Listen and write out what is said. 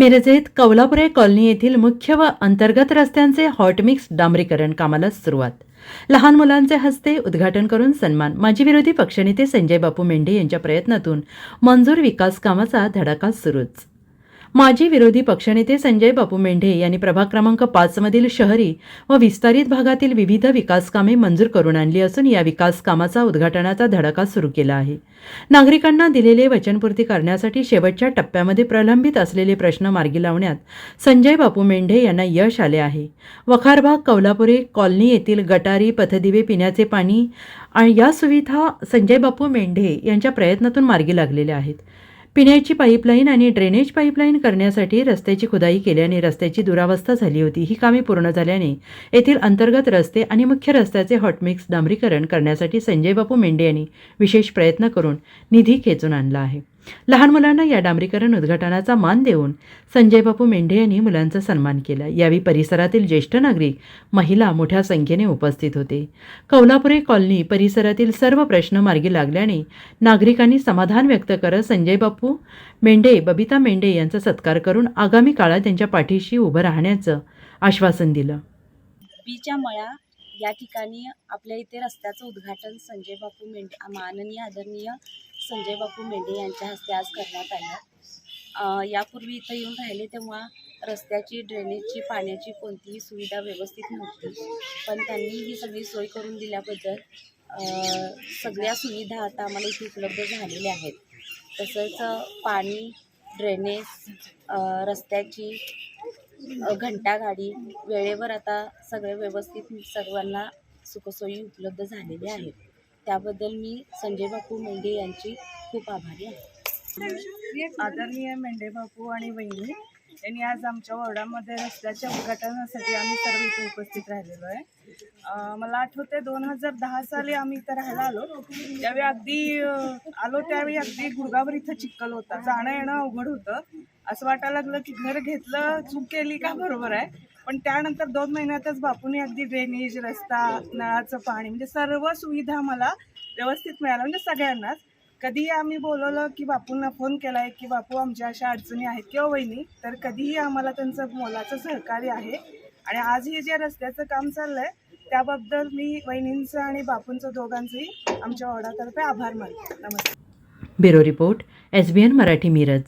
मिरजेत कौलापुरे colony येथील मुख्य व अंतर्गत रस्त्यांचे हॉटमिक्स डांबरीकरण कामाला सुरुवात. लहान मुलांचे हस्ते उद्घाटन करून सन्मान. माजी विरोधी पक्षनेते संजय बापू मेंढे यांच्या प्रयत्नातून मंजूर विकास कामाचा धडाका सुरूच. माजी विरोधी पक्षनेते संजय बापू मेंढे यांनी प्रभाग क्रमांक पाचमधील शहरी व विस्तारित भागातील विविध विकास कामे मंजूर करून आणली असून या विकास कामाचा उद्घाटनाचा धडाका सुरू केला आहे. नागरिकांना दिलेले वचनपूर्ती करण्यासाठी शेवटच्या टप्प्यामध्ये प्रलंबित असलेले प्रश्न मार्गी लावण्यात संजय बापू मेंढे यांना यश आले आहे. वखारबाग कौलापुरे कॉलनी येथील गटारी पथदिवे पिण्याचे पाणी आणि या सुविधा संजय बापू मेंढे यांच्या प्रयत्नातून मार्गी लागलेल्या आहेत. पिण्याची पाईपलाईन आणि ड्रेनेज पाईपलाईन करण्यासाठी रस्त्याची खुदाई केल्याने रस्त्याची दुरावस्था झाली होती. ही कामे पूर्ण झाल्याने येथील अंतर्गत रस्ते आणि मुख्य रस्त्याचे हॉटमिक्स डांबरीकरण करण्यासाठी संजय बापू मेंढे यांनी विशेष प्रयत्न करून निधी खेचून आणला आहे. लहान मुलांना या डांबरीकरण उद्घाटनाचा मान देऊन संजय बापू मेंढे यांनी मुलांचा सन्मान केला. यावेळी परिसरातील ज्येष्ठ नागरिक महिला मोठ्या संख्येने उपस्थित होते. कौलापुरे कॉलनी परिसरातील सर्व प्रश्न मार्गी लागल्याने नागरिकांनी समाधान व्यक्त करत संजय बापू मेंढे बबिता मेंढे यांचा सत्कार करून आगामी काळात त्यांच्या पाठीशी उभं राहण्याचं आश्वासन दिलं. बीच्या मळा या ठिकाणी आपल्या इथे रस्त्याचं उद्घाटन संजय बापू मेंढे माननीय आदरणीय संजय बापू मेंढे यांच्या हस्ते आज करण्यात आलं. यापूर्वी इथं येऊन राहिले तेव्हा रस्त्याची ड्रेनेजची पाण्याची कोणतीही सुविधा व्यवस्थित नव्हती. पण त्यांनी ही सगळी सोय करून दिल्याबद्दल सगळ्या सुविधा आता आम्हाला इथे उपलब्ध झालेल्या आहेत. तसंच पाणी ड्रेनेज रस्त्याची घंटागाडी वेळेवर आता सगळे व्यवस्थित सर्वांना सुखसोयी उपलब्ध झालेल्या आहेत. त्याबद्दल मी संजय बापू मेंढे यांची खूप आभारी आहे. आदरणीय मेंढे बापू आणि वहिनी यांनी आज आमच्या वॉर्डामध्ये रस्त्याच्या उद्घाटनासाठी आम्ही सर्व इथे उपस्थित राहिलेलो आहे. मला आठवते दोन हजार दहा साली आम्ही इथं राहायला आलो. त्यावेळी अगदी आलो त्यावेळी अगदी गुडगावर इथं चिखल होता. जाणं येणं अवघड होतं. असं वाटायला लागलं की घर घेतलं चूक केली का बरोबर आहे. पण त्यानंतर दोन महिन्यातच बापूने अगदी ड्रेनेज रस्ता नळाचं पाणी म्हणजे सर्व सुविधा मला व्यवस्थित मिळाल्या. म्हणजे सगळ्यांनाच. कधीही आम्ही बोलवलं की बापूंना फोन केला आहे की बापू आमच्या अशा अडचणी आहेत किंवा वहिनी तर कधीही आम्हाला त्यांचं मोलाचं सहकार्य आहे. आणि आज हे जे रस्त्याचं काम चाललं आहे त्याबद्दल मी वहिनींचं आणि बापूंचं दोघांचंही आमच्या वॉर्डातर्फे आभार मानतो. नमस्कार. Bureau report S B N Marathi Miraj.